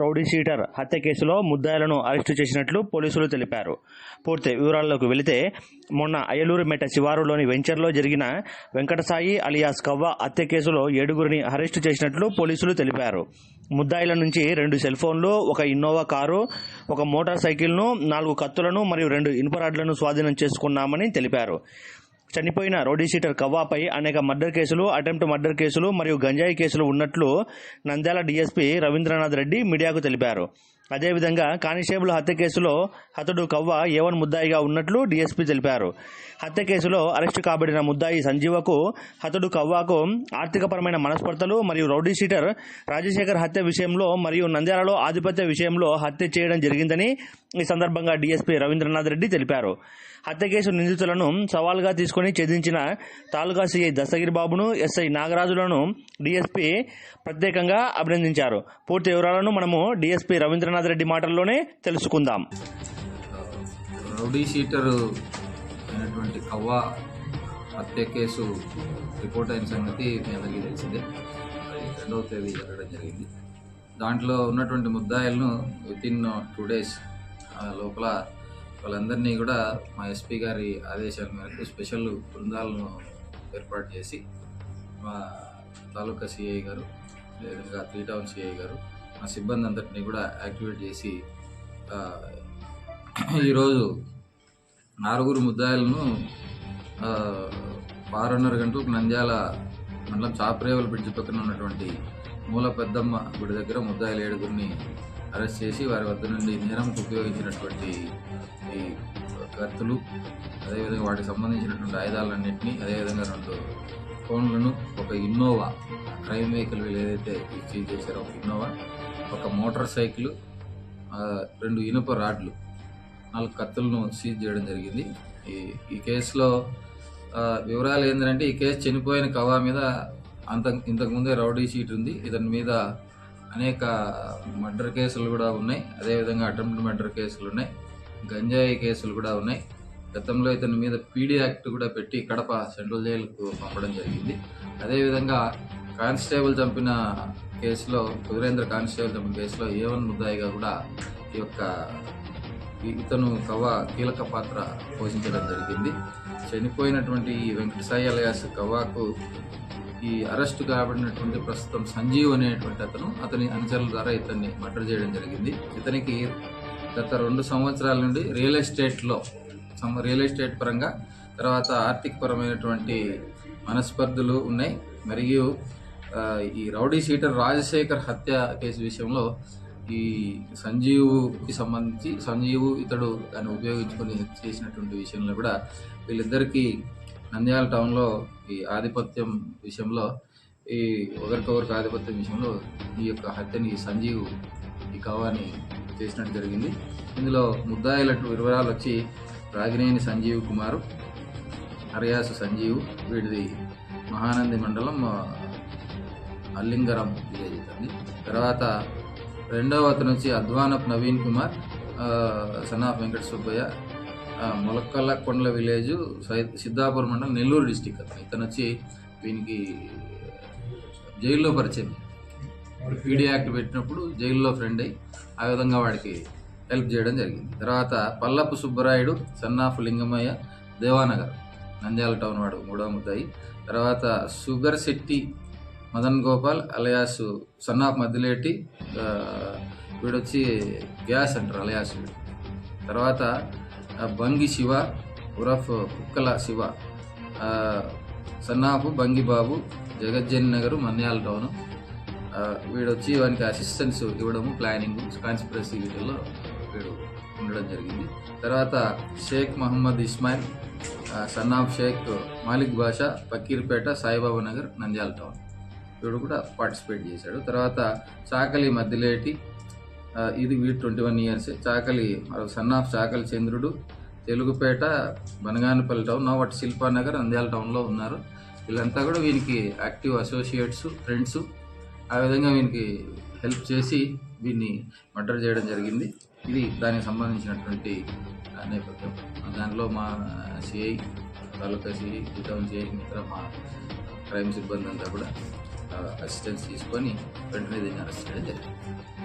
Rowdy sheeter హత్య కేసులో ముద్దాయిలను arrest చేసినట్లు పోలీసులు తెలిపారు. పూర్తి వివరాల్లోకి వెళితే మొన్న అయ్యలూరుమెట శివారులోని వెంచర్లో జరిగిన వెంకటసాయి అలియాస్ కవ్వ హత్య కేసులో ఏడుగురిని అరెస్టు చేసినట్లు పోలీసులు తెలిపారు. ముద్దాయిల నుంచి రెండు సెల్ ఫోన్లు ఒక ఇన్నోవా కారు ఒక మోటార్ సైకిల్ను నాలుగు కత్తులను మరియు రెండు ఇనుప రాడ్లను స్వాధీనం చేసుకున్నామని తెలిపారు. చనిపోయిన రౌడీ షీటర్ కవ్వాపై అనేక మర్డర్ కేసులు అటెంప్ట్ మర్డర్ కేసులు మరియు గంజాయి కేసులు ఉన్నట్లు నంద్యాల డీఎస్పీ రవీంద్రనాథ్ రెడ్డి మీడియాకు తెలిపారు. అదేవిధంగా కానిస్టేబుల్ హత్య కేసులో హతుడు కవ్వ ఏవన్ ముద్దాయిగా ఉన్నట్లు డీఎస్పీ తెలిపారు. హత్య కేసులో అరెస్టు కాబడిన ముద్దాయి సంజీవకు హతుడు కవ్వాకు ఆర్థికపరమైన మనస్పర్ధలు మరియు రౌడీ షీటర్ రాజశేఖర్ హత్య విషయంలో మరియు నంద్యాలలో ఆధిపత్య విషయంలో హత్య చేయడం జరిగిందని ఈ సందర్భంగా డీఎస్పీ రవీంద్రనాథ్ రెడ్డి తెలిపారు. హత్య కేసు నిందితులను సవాల్గా తీసుకుని ఛేదించిన తాలూకా సీఐ దస్తగిరి బాబును ఎస్ఐ నాగరాజులను డీఎస్పీ ప్రత్యేకంగా అభినందించారు. పూర్తి వివరాలను మనము డీఎస్పీ రవీంద్రనాథ్ రెడ్డి మాటల్లోనే తెలుసుకుందాం. రౌడీ షీటర్ అయినటువంటి కవ్వ హత్య కేసు రిపోర్ట్ అయిన సంగతి మీ అందరికీ తెలిసిందే. రెండవ తేదీ జరగడం జరిగింది. దాంట్లో ఉన్నటువంటి ముద్దాయిలను విత్ ఇన్ టూ డేస్ లోపల వాళ్ళందరినీ కూడా మా ఎస్పీ గారి ఆదేశాల మేరకు స్పెషల్ బృందాలను ఏర్పాటు చేసి మా తాలూకా సిఐ గారు లేదా త్రీ టౌన్ సిఐ గారు మా సిబ్బంది అందరినీ కూడా యాక్టివేట్ చేసి ఈరోజు నాలుగురు ముద్దాయిలను ఆరున్నర గంటలకు నంద్యాల మండలం చాపరేవల బ్రిడ్జ్ పక్కన ఉన్నటువంటి మూల పెద్దమ్మ గుడి దగ్గర ముద్దాయిలు ఏడుగురిని అరెస్ట్ చేసి వారి వద్ద నుండి నేరంకు ఉపయోగించినటువంటి ఈ కత్తులు అదేవిధంగా వాటికి సంబంధించినటువంటి ఆయుధాలన్నింటినీ అదేవిధంగా రెండు ఫోన్లను ఒక ఇన్నోవా క్రైమ్ వెహికల్ వీళ్ళు ఏదైతే సీజ్ చేశారో ఒక ఇన్నోవా ఒక మోటార్ సైకిల్ రెండు ఇనుప రాడ్లు నాలుగు కత్తులను సీజ్ చేయడం జరిగింది. ఈ ఈ కేసులో వివరాలు ఏంటంటే ఈ కేసు చనిపోయిన కవా మీద అంత ఇంతకుముందే రౌడీ షీట్ ఉంది. ఇతని మీద అనేక మర్డర్ కేసులు కూడా ఉన్నాయి. అదేవిధంగా అటెంప్ట్ మర్డర్ కేసులు ఉన్నాయి. గంజాయి కేసులు కూడా ఉన్నాయి. గతంలో ఇతని మీద పీడీ యాక్ట్ కూడా పెట్టి కడప సెంట్రల్ జైలుకు పంపడం జరిగింది. అదేవిధంగా కానిస్టేబుల్ చంపిన కేసులో కుదిరేంద్ర కానిస్టేబుల్ చంపిన కేసులో ఏవన్ ముద్దాయిగా కూడా ఈ యొక్క ఇతను కవ్వ కీలక పాత్ర పోషించడం జరిగింది. చనిపోయినటువంటి ఈ వెంకటసాయి అలయాస్ కవ్వాకు ఈ అరెస్ట్ కాబడినటువంటి ప్రస్తుతం సంజీవ్ అనేటువంటి అతను అతని అనుచరుల ద్వారా ఇతన్ని మర్డర్ చేయడం జరిగింది. ఇతనికి గత రెండు సంవత్సరాల నుండి రియల్ ఎస్టేట్లో రియల్ ఎస్టేట్ పరంగా తర్వాత ఆర్థిక పరమైనటువంటి మనస్పర్ధలు ఉన్నాయి. మరియు ఈ రౌడీ షీటర్ రాజశేఖర్ హత్య కేసు విషయంలో ఈ సంజీవుకి సంబంధించి సంజీవు ఇతడు దాన్ని ఉపయోగించుకొని చేసినటువంటి విషయంలో కూడా వీళ్ళిద్దరికీ నంద్యాల టౌన్లో ఈ ఆధిపత్యం విషయంలో ఈ ఒకరికొకరికి ఆధిపత్యం విషయంలో ఈ యొక్క హత్యని సంజీవ్ ఈ కవాని చేసినట్టు జరిగింది. ఇందులో ముద్దాయిలటు వివరాలు వచ్చి రాగినేని సంజీవ్ కుమారు హరియాసు సంజీవ్ వీడిది మహానంది మండలం అల్లింగరం విలేజ్ తర్వాత రెండవ అతను వచ్చి అద్వానప్ Naveen Kumar son of Venkata Subbaiah Molakkala Kondala village సై- సిద్ధాపూర్ మండలం నెల్లూరు డిస్టిక్ అతను. ఇతను వచ్చి వీనికి జైల్లో పరిచయం. పీడీ యాక్ట్ పెట్టినప్పుడు జైల్లో ఫ్రెండ్ అయ్యి ఆ విధంగా వాడికి హెల్ప్ చేయడం జరిగింది. తర్వాత Pallapu Subbarayudu son of Lingamaiah Devanagar Nandyal town వాడు మూడో ముద్దాయి. తర్వాత sugar Shetty Madan Gopal alias son of Maddileti ఆ, వీడొచ్చి గ్యాస్ అంటారు అలయాస్ వీడు. తర్వాత బంగి శివ ఉరఫ్ కుక్కల Shiva son of son of Bangi Babu Jagajjan Nagar Manyala town. వీడొచ్చి వానికి అసిస్టెన్స్ ఇవ్వడము ప్లానింగ్ కాన్స్పిరసీ వీటిల్లో వీడు ఉండడం జరిగింది. తర్వాత Sheikh Mohammed Ismail son of Sheikh Malik Basha Fakirpeta Saibaba Nagar Nandyal town. వీడు కూడా పార్టిసిపేట్ చేశాడు. తర్వాత చాకలి మధ్యలేటి ఇది వీడు twenty one years Chakali son of Chakali Chandrudu Telugupeta Banaganapalli town నోవట్ Shilpanagar Nandyal టౌన్లో ఉన్నారు. వీళ్ళంతా కూడా వీనికి యాక్టివ్ అసోసియేట్స్ ఫ్రెండ్స్ ఆ విధంగా వీనికి హెల్ప్ చేసి వీన్ని మర్డర్ చేయడం జరిగింది. ఇది దానికి సంబంధించినటువంటి నేపథ్యం. దాంట్లో మా CI taluka CI town CI మిత్ర మా క్రైమ్ సిబ్బంది అంతా కూడా అసిస్టెన్స్ తీసుకొని వెంటనే దీన్ని అరెస్ట్ చేయడం జరిగింది